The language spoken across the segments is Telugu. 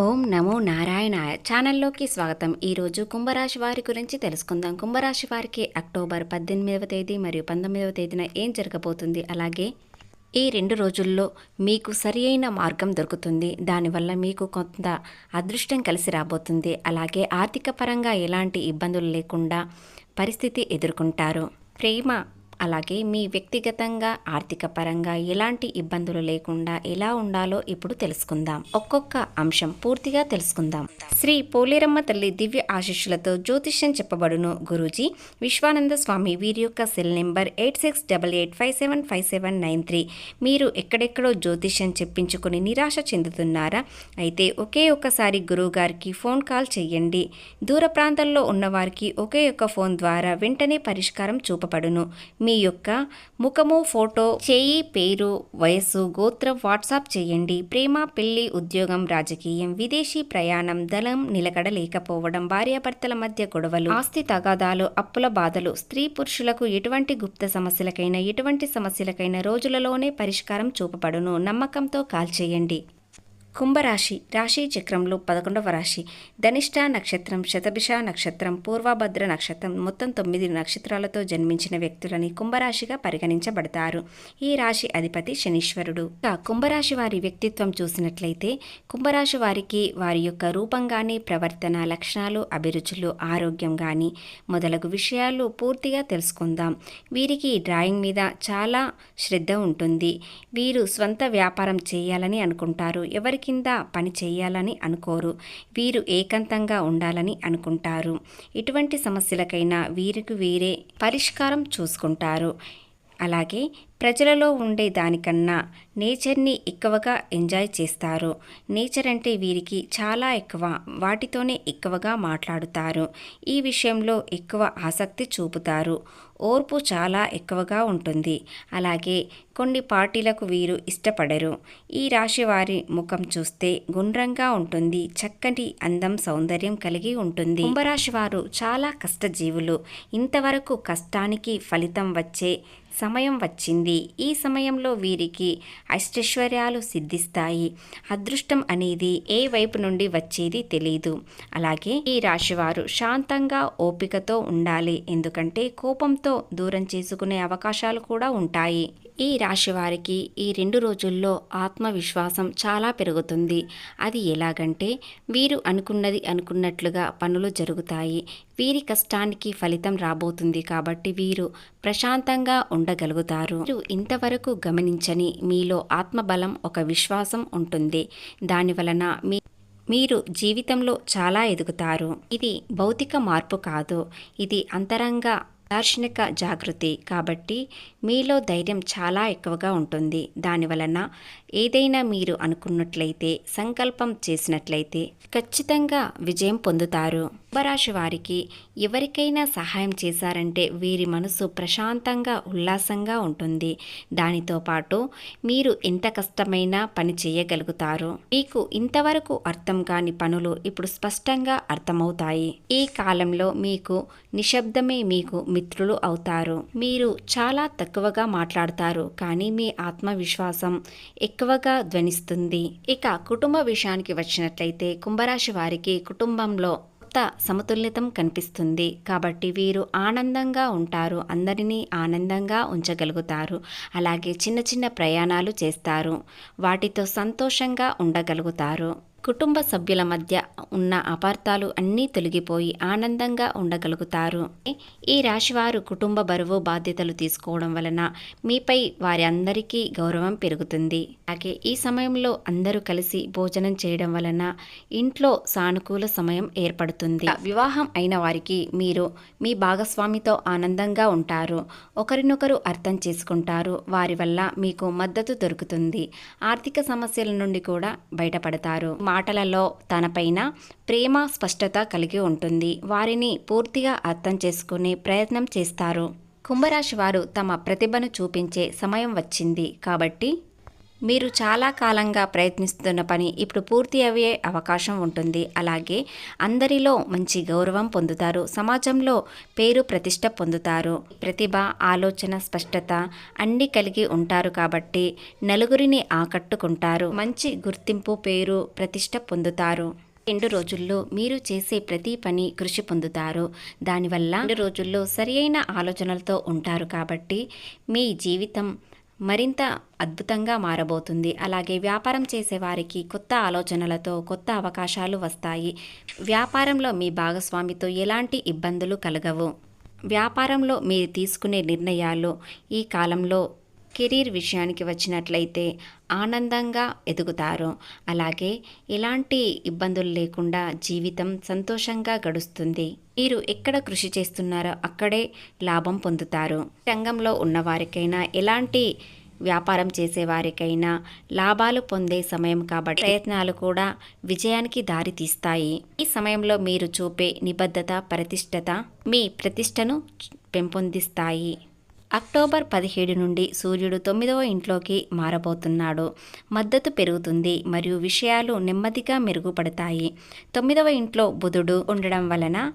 ఓం నమో నారాయణాయ ఛానల్లోకి స్వాగతం. ఈరోజు కుంభరాశి వారి గురించి తెలుసుకుందాం. కుంభరాశి వారికి అక్టోబర్ పద్దెనిమిదవ తేదీ మరియు పంతొమ్మిదవ తేదీన ఏం జరగబోతుంది? అలాగే ఈ రెండు రోజుల్లో మీకు సరి అయిన మార్గం దొరుకుతుంది. దానివల్ల మీకు కొంత అదృష్టం కలిసి రాబోతుంది. అలాగే ఆర్థిక పరంగా ఎలాంటి ఇబ్బందులు లేకుండా పరిస్థితి ఎదుర్కొంటారు. ప్రేమ అలాగే మీ వ్యక్తిగతంగా ఆర్థిక పరంగా ఎలాంటి ఇబ్బందులు లేకుండా ఎలా ఉండాలో ఇప్పుడు తెలుసుకుందాం. ఒక్కొక్క అంశం పూర్తిగా తెలుసుకుందాం. శ్రీ పోలేరమ్మ తల్లి దివ్య ఆశీస్సులతో జ్యోతిష్యం చెప్పబడును గురూజీ. విశ్వానంద స్వామి వీరి యొక్క cell number eight six double eight five seven five seven nine three. మీరు ఎక్కడెక్కడో జ్యోతిష్యం చెప్పించుకుని నిరాశ చెందుతున్నారా? అయితే ఒకే ఒక్కసారి గురువు గారికి ఫోన్ కాల్ చేయండి. దూర ప్రాంతంలో ఉన్నవారికి ఒకే ఒక్క ఫోన్ ద్వారా వెంటనే పరిష్కారం చూపబడును. మీ యొక్క ముఖము ఫోటో చేయి పేరు వయస్సు గోత్రం వాట్సాప్ చేయండి. ప్రేమ పెళ్ళి ఉద్యోగం రాజకీయం విదేశీ ప్రయాణం దళం నిలకడ లేకపోవడం భార్యాభర్తల మధ్య గొడవలు ఆస్తి తగాదాలు అప్పుల బాధలు స్త్రీ పురుషులకు ఎటువంటి గుప్త సమస్యలకైనా ఎటువంటి సమస్యలకైనా రోజులలోనే పరిష్కారం చూపబడును. నమ్మకంతో కాల్ చేయండి. కుంభరాశి రాశి చక్రంలో పదకొండవ రాశి. ధనిష్ట నక్షత్రం శతభిష నక్షత్రం పూర్వభద్ర నక్షత్రం మొత్తం తొమ్మిది నక్షత్రాలతో జన్మించిన వ్యక్తులని కుంభరాశిగా పరిగణించబడతారు. ఈ రాశి అధిపతి శనీశ్వరుడు. కుంభరాశి వారి వ్యక్తిత్వం చూసినట్లయితే కుంభరాశి వారికి వారి యొక్క రూపం కానీ ప్రవర్తన లక్షణాలు అభిరుచులు ఆరోగ్యం కానీ మొదలగు విషయాలు పూర్తిగా తెలుసుకుందాం. వీరికి డ్రాయింగ్ మీద చాలా శ్రద్ధ ఉంటుంది. వీరు స్వంత వ్యాపారం చేయాలని అనుకుంటారు. ఎవరి కింద పని చేయాలని అనుకోరు. వీరు ఏకాంతంగా ఉండాలని అనుకుంటారు. ఎటువంటి సమస్యలకైనా వీరికి వీరే పరిష్కారం చూసుకుంటారు. అలాగే ప్రజలలో ఉండే దానికన్నా నేచర్ని ఎక్కువగా ఎంజాయ్ చేస్తారు. నేచర్ అంటే వీరికి చాలా ఎక్కువ వాటితోనే ఎక్కువగా మాట్లాడుతారు. ఈ విషయంలో ఎక్కువ ఆసక్తి చూపుతారు. ఓర్పు చాలా ఎక్కువగా ఉంటుంది. అలాగే కొన్ని పార్టీలకు వీరు ఇష్టపడరు. ఈ రాశి వారి ముఖం చూస్తే గుండ్రంగా ఉంటుంది. చక్కటి అందం సౌందర్యం కలిగి ఉంటుంది. కుంభరాశి వారు చాలా కష్టజీవులు. ఇంతవరకు కష్టానికి ఫలితం వచ్చే సమయం వచ్చింది. ఈ సమయంలో వీరికి అష్టైశ్వర్యాలు సిద్ధిస్తాయి. అదృష్టం అనేది ఏ వైపు నుండి వచ్చేది తెలియదు అలాగే ఈ రాశివారు శాంతంగా ఓపికతో ఉండాలి. ఎందుకంటే కోపంతో దూరం చేసుకునే అవకాశాలు కూడా ఉంటాయి. ఈ రాశి వారికి ఈ రెండు రోజుల్లో ఆత్మవిశ్వాసం చాలా పెరుగుతుంది. అది ఎలాగంటే వీరు అనుకున్నది అనుకున్నట్లుగా పనులు జరుగుతాయి. వీరి కష్టానికి ఫలితం రాబోతుంది కాబట్టి వీరు ప్రశాంతంగా ఉండగలుగుతారు. మీరు ఇంతవరకు గమనించని మీలో ఆత్మబలం ఒక విశ్వాసం ఉంటుంది. దాని వలన మీ మీరు జీవితంలో చాలా ఎదుగుతారు. ఇది భౌతిక మార్పు కాదు. ఇది అంతరంగ దార్శనిక జాగృతి కాబట్టి మీలో ధైర్యం చాలా ఎక్కువగా ఉంటుంది. దానివలన ఏదైనా మీరు అనుకున్నట్లయితే సంకల్పం చేసినట్లయితే ఖచ్చితంగా విజయం పొందుతారు. కుంభరాశి వారికి ఎవరికైనా సహాయం చేశారంటే వీరి మనసు ప్రశాంతంగా ఉల్లాసంగా ఉంటుంది. దానితో పాటు మీరు ఎంత కష్టమైనా పని చేయగలుగుతారు. మీకు ఇంతవరకు అర్థం కాని పనులు ఇప్పుడు స్పష్టంగా అర్థమవుతాయి. ఈ కాలంలో మీకు నిశ్శబ్దమే మీకు మిత్రులు అవుతారు. మీరు చాలా తక్కువగా మాట్లాడతారు కానీ మీ ఆత్మవిశ్వాసం ఎక్కువగా ధ్వనిస్తుంది. ఇక కుటుంబ విషయానికి వచ్చినట్లయితే కుంభరాశి వారికి కుటుంబంలో కొత్త సమతుల్యతం కనిపిస్తుంది. కాబట్టి వీరు ఆనందంగా ఉంటారు అందరినీ ఆనందంగా ఉంచగలుగుతారు అలాగే చిన్న చిన్న ప్రయాణాలు చేస్తారు వాటితో సంతోషంగా ఉండగలుగుతారు. కుటుంబ సభ్యుల మధ్య ఉన్న అపార్థాలు అన్నీ తొలగిపోయి ఆనందంగా ఉండగలుగుతారు. ఈ రాశివారు కుటుంబ బరువు బాధ్యతలు తీసుకోవడం వలన మీపై వారి అందరికీ గౌరవం పెరుగుతుంది. అలాగే ఈ సమయంలో అందరూ కలిసి భోజనం చేయడం వలన ఇంట్లో సానుకూల సమయం ఏర్పడుతుంది. వివాహం అయిన వారికి మీరు మీ భాగస్వామితో ఆనందంగా ఉంటారు. ఒకరినొకరు అర్థం చేసుకుంటారు. వారి వల్ల మీకు మద్దతు దొరుకుతుంది. ఆర్థిక సమస్యల నుండి కూడా బయటపడతారు. మాటలలో తనపైన ప్రేమ స్పష్టత కలిగి ఉంటుంది. వారిని పూర్తిగా అర్థం చేసుకునే ప్రయత్నం చేస్తారు. కుంభరాశి వారు తమ ప్రతిభను చూపించే సమయం వచ్చింది కాబట్టి మీరు చాలా కాలంగా ప్రయత్నిస్తున్న పని ఇప్పుడు పూర్తి అయ్యే అవకాశం ఉంటుంది. అలాగే అందరిలో మంచి గౌరవం పొందుతారు. సమాజంలో పేరు ప్రతిష్ట పొందుతారు. ప్రతిభ ఆలోచన స్పష్టత అన్ని కలిగి ఉంటారు కాబట్టి నలుగురిని ఆకట్టుకుంటారు. మంచి గుర్తింపు పేరు ప్రతిష్ట పొందుతారు. రెండు రోజుల్లో మీరు చేసే ప్రతి పని కృషి పొందుతారు. దానివల్ల రెండు రోజుల్లో సరియైన ఆలోచనలతో ఉంటారు కాబట్టి మీ జీవితం మరింత అద్భుతంగా మారబోతుంది. అలాగే వ్యాపారం చేసేవారికి కొత్త ఆలోచనలతో కొత్త అవకాశాలు వస్తాయి. వ్యాపారంలో మీ భాగస్వామితో ఎలాంటి ఇబ్బందులు కలగవు. వ్యాపారంలో మీరు తీసుకునే నిర్ణయాలు ఈ కాలంలో కెరీర్ విషయానికి వచ్చినట్లయితే ఆనందంగా ఎదుగుతారు. అలాగే ఎలాంటి ఇబ్బందులు లేకుండా జీవితం సంతోషంగా గడుస్తుంది. మీరు ఎక్కడ కృషి చేస్తున్నారో అక్కడే లాభం పొందుతారు. రంగంలో ఉన్నవారికైనా ఎలాంటి వ్యాపారం చేసేవారికైనా లాభాలు పొందే సమయం కాబట్టి ప్రయత్నాలు కూడా విజయానికి దారి తీస్తాయి. ఈ సమయంలో మీరు చూపే నిబద్ధత ప్రతిష్టత మీ ప్రతిష్టను పెంపొందిస్తాయి. అక్టోబర్ పదిహేడు నుండి సూర్యుడు తొమ్మిదవ ఇంట్లోకి మారబోతున్నాడు. మద్దతు పెరుగుతుంది మరియు విషయాలు నెమ్మదిగా మెరుగుపడతాయి. తొమ్మిదవ ఇంట్లో బుధుడు ఉండడం వలన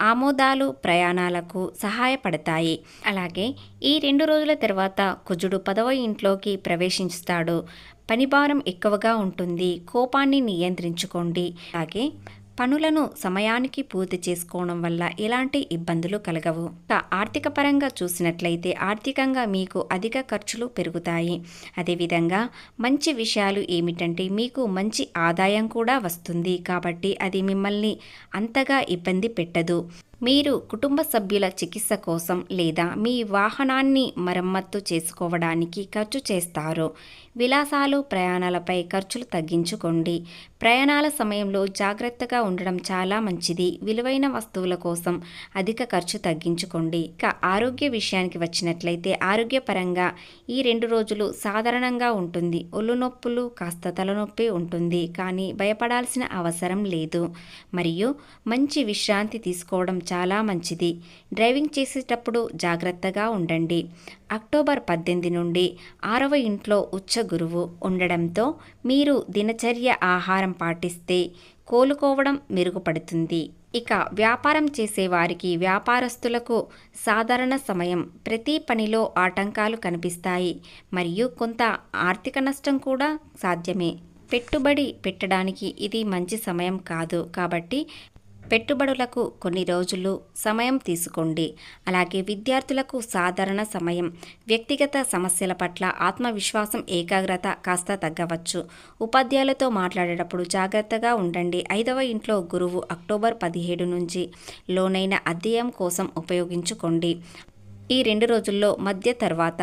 ఆమోదాలు ప్రయాణాలకు సహాయపడతాయి. అలాగే ఈ రెండు రోజుల తర్వాత కుజుడు పదవ ఇంట్లోకి ప్రవేశిస్తాడు. పనిభారం ఎక్కువగా ఉంటుంది. కోపాన్ని నియంత్రించుకోండి. అలాగే పనులను సమయానికి పూర్తి చేసుకోవడం వల్ల ఎలాంటి ఇబ్బందులు కలగవు. ఆర్థిక పరంగా చూసినట్లయితే ఆర్థికంగా మీకు అధిక ఖర్చులు పెరుగుతాయి. అదేవిధంగా మంచి విషయాలు ఏమిటంటే మీకు మంచి ఆదాయం కూడా వస్తుంది. కాబట్టి అది మిమ్మల్ని అంతగా ఇబ్బంది పెట్టదు. మీరు కుటుంబ సభ్యుల చికిత్స కోసం లేదా మీ వాహనాన్ని మరమ్మత్తు చేసుకోవడానికి ఖర్చు చేస్తారు. విలాసాలు ప్రయాణాలపై ఖర్చులు తగ్గించుకోండి. ప్రయాణాల సమయంలో జాగ్రత్తగా ఉండడం చాలా మంచిది. విలువైన వస్తువుల కోసం అధిక ఖర్చు తగ్గించుకోండి. ఇక ఆరోగ్య విషయానికి వచ్చినట్లయితే ఆరోగ్యపరంగా ఈ రెండు రోజులు సాధారణంగా ఉంటుంది. ఒళ్ళు నొప్పులు కాస్త తలనొప్పి ఉంటుంది. కానీ భయపడాల్సిన అవసరం లేదు. మరియు మంచి విశ్రాంతి తీసుకోవడం చాలా మంచిది. డ్రైవింగ్ చేసేటప్పుడు జాగ్రత్తగా ఉండండి. అక్టోబర్ పద్దెనిమిది నుండి ఆరవ ఇంట్లో ఉచ్చ గురువు ఉండడంతో మీరు దినచర్య ఆహారం పాటిస్తే కోలుకోవడం మెరుగుపడుతుంది. ఇక వ్యాపారం చేసేవారికి వ్యాపారస్తులకు సాధారణ సమయం ప్రతి పనిలో ఆటంకాలు కనిపిస్తాయి. మరియు కొంత ఆర్థిక నష్టం కూడా సాధ్యమే. పెట్టుబడి పెట్టడానికి ఇది మంచి సమయం కాదు. కాబట్టి పెట్టుబడులకు కొన్ని రోజులు సమయం తీసుకోండి. అలాగే విద్యార్థులకు సాధారణ సమయం వ్యక్తిగత సమస్యల పట్ల ఆత్మవిశ్వాసం ఏకాగ్రత కాస్త తగ్గవచ్చు. ఉపాధ్యాయులతో మాట్లాడేటప్పుడు జాగ్రత్తగా ఉండండి. ఐదవ ఇంట్లో గురువు అక్టోబర్ పదిహేడు నుంచి లోనైన అధ్యయం కోసం ఉపయోగించుకోండి. ఈ రెండు రోజుల్లో మధ్య తర్వాత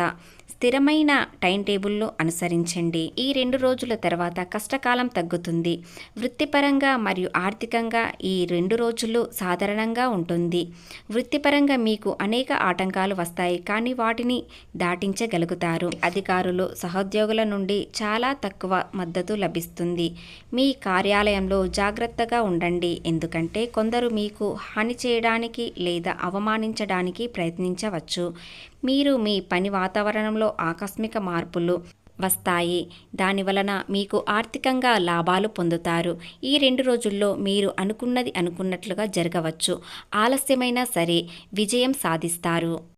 స్థిరమైన టైం టేబుల్ను అనుసరించండి. ఈ రెండు రోజుల తర్వాత కష్టకాలం తగ్గుతుంది. వృత్తిపరంగా మరియు ఆర్థికంగా ఈ రెండు రోజులు సాధారణంగా ఉంటుంది. వృత్తిపరంగా మీకు అనేక ఆటంకాలు వస్తాయి కానీ వాటిని దాటించగలుగుతారు. అధికారులు సహోద్యోగుల నుండి చాలా తక్కువ మద్దతు లభిస్తుంది. మీ కార్యాలయంలో జాగ్రత్తగా ఉండండి. ఎందుకంటే కొందరు మీకు హాని చేయడానికి లేదా అవమానించడానికి ప్రయత్నించవచ్చు. మీరు మీ పని వాతావరణంలో ఆకస్మిక మార్పులు వస్తాయి. దాని వలన మీకు ఆర్థికంగా లాభాలు పొందుతారు. ఈ రెండు రోజుల్లో మీరు అనుకున్నది అనుకున్నట్లుగా జరగవచ్చు. ఆలస్యమైనా సరే విజయం సాధిస్తారు.